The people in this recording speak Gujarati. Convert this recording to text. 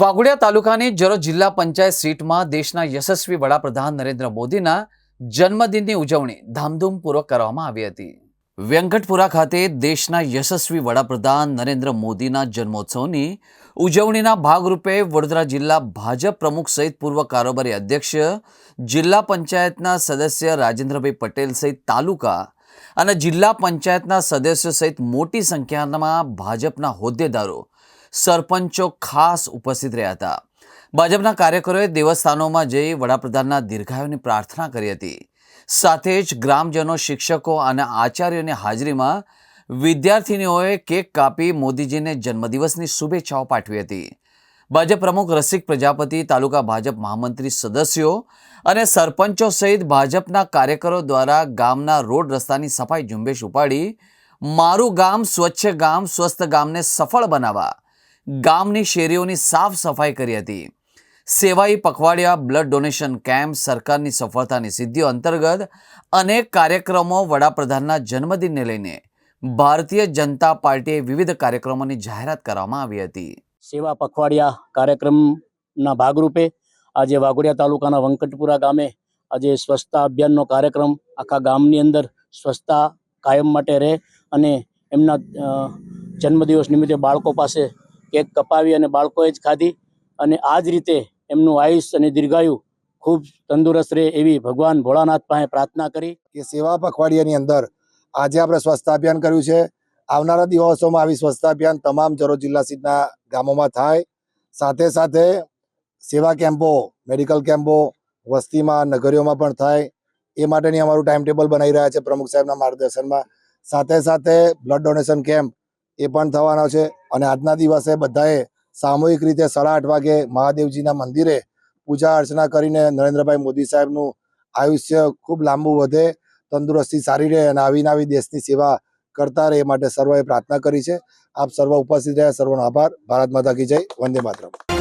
વાઘોડિયા તાલુકાની જરોદ જિલ્લા પંચાયત સીટમાં દેશના યશસ્વી વડાપ્રધાન નરેન્દ્ર મોદીના જન્મદિનની ઉજવણી ધામધૂમપૂર્વક કરવામાં આવી હતી. વેંકટપુરા ખાતે દેશના યશસ્વી વડાપ્રધાન નરેન્દ્ર મોદીના જન્મોત્સવની ઉજવણીના ભાગરૂપે વડોદરા જિલ્લા ભાજપ પ્રમુખ સહિત પૂર્વ કારોબારી અધ્યક્ષ, જિલ્લા પંચાયતના સદસ્ય રાજેન્દ્રભાઈ પટેલ સહિત તાલુકા અને જિલ્લા પંચાયતના સદસ્યો સહિત મોટી સંખ્યામાં ભાજપના હોદ્દેદારો સરપંચો ખાસ ઉપસ્થિત રહ્યા હતા. ભાજપના કાર્યકરોએ દેવસ્થાનોમાં જઈ વડાપ્રધાનના દીર્ઘાયુની પ્રાર્થના કરી હતી. સાથે જ ગ્રામજનો, શિક્ષકો અને આચાર્યોની હાજરીમાં વિદ્યાર્થીનીઓએ કેક કાપી મોદીજીને જન્મદિવસની શુભેચ્છાઓ પાઠવી હતી. ભાજપ પ્રમુખ રસિક પ્રજાપતિ, તાલુકા ભાજપ મહામંત્રી સદસ્યો અને સરપંચો સહિત ભાજપના કાર્યકરો દ્વારા ગામના રોડ રસ્તાની સફાઈ ઝુંબેશ ઉપાડી, મારું ગામ સ્વચ્છ ગામ, સ્વસ્થ ગામને સફળ બનાવવા ગામની શેરીઓની સાફ સફાઈ કરી હતી. સેવાઈ પખવાડિયા બ્લડ ડોનેશન કેમ્પ સરકારની સફળતાની સિદ્ધિઓ અંતર્ગત અનેક કાર્યક્રમો વડાપ્રધાનના જન્મદિનને લઈને ભારતીય જનતા પાર્ટીએ વિવિધ કાર્યક્રમોની જાહેરાત કરવામાં આવી હતી. સેવા પખવાડિયા કાર્યક્રમના ભાગરૂપે આજે વાઘોડિયા તાલુકાના વંકટપુરા ગામે આજે સ્વચ્છતા અભિયાનનો કાર્યક્રમ આખા ગામની અંદર સ્વચ્છતા કાયમ માટે રહે અને એમના જન્મદિવસ નિમિત્તે બાળકો પાસે કેક કપાવી અને બાળકોએ જ ખાધી અને આ જ રીતે એમનું આયુષ અને દીર્ઘાયુ ખૂબ તંદુરસ્ત રહે એવી ભગવાન ભોળાનાથ પાસે પ્રાર્થના કરી. કે સેવા પખવાડિયાની અંદર આજે આપણે સ્વચ્છતા અભિયાન કર્યું છે. આવનારા દિવસોમાં આવી સ્વચ્છતા અભિયાન તમામ જરોદ જિલ્લા સીટના ગામોમાં થાય. સાથે સાથે સેવા કેમ્પો, મેડિકલ કેમ્પો, વસ્તીમાં, નગરીઓમાં પણ થાય. એ માટેની અમારું ટાઈમ ટેબલ બનાવી રહ્યા છે પ્રમુખ સાહેબના માર્ગદર્શનમાં. સાથે સાથે બ્લડ ડોનેશન કેમ્પ એ પણ થવાનો છે. અને આજના દિવસે બધાએ સામૂહિક રીતે સાડા આઠ વાગે મહાદેવજીના મંદિરે પૂજા અર્ચના કરીને નરેન્દ્રભાઈ મોદી સાહેબનું આયુષ્ય ખૂબ લાંબુ વધે, તંદુરસ્તી સારી રહે અને આવીને આવી દેશની સેવા કરતા રહે એ માટે સર્વએ પ્રાર્થના કરી છે. આપ સર્વ ઉપસ્થિત રહ્યા, સર્વનો આભાર. ભારત માતા કી જય. વંદે માતરમ.